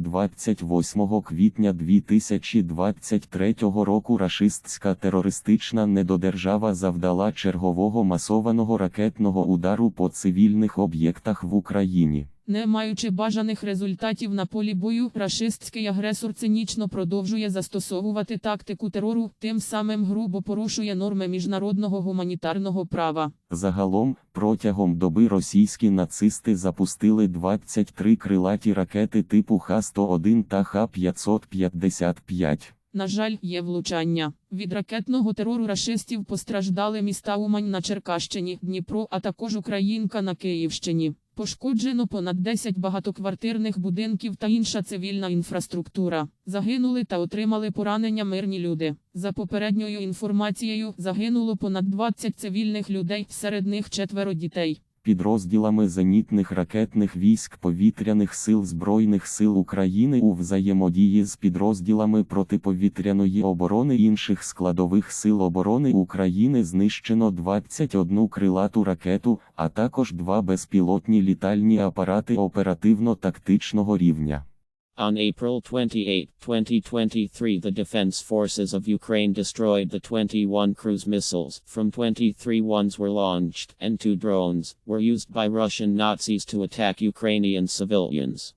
28 квітня 2023 року рашистська терористична недодержава завдала чергового масованого ракетного удару по цивільних об'єктах в Україні. Не маючи бажаних результатів на полі бою, рашистський агресор цинічно продовжує застосовувати тактику терору, тим самим грубо порушує норми міжнародного гуманітарного права. Загалом, протягом доби російські нацисти запустили 23 крилаті ракети типу Х-101 та Х-555. На жаль, є влучання. Від ракетного терору рашистів постраждали міста Умань на Черкащині, Дніпро, а також Українка на Київщині. Пошкоджено понад 10 багатоквартирних будинків та інша цивільна інфраструктура. Загинули та отримали поранення мирні люди. За попередньою інформацією, загинуло понад 20 цивільних людей, серед них четверо дітей. Підрозділами зенітних ракетних військ повітряних сил Збройних сил України у взаємодії з підрозділами протиповітряної оборони інших складових сил оборони України знищено 21 крилату ракету, а також два безпілотні літальні апарати оперативно-тактичного рівня. On April 28, 2023, the Defense Forces of Ukraine destroyed the 21 cruise missiles. From 23 ones were launched, and two drones were used by Russian Nazis to attack Ukrainian civilians.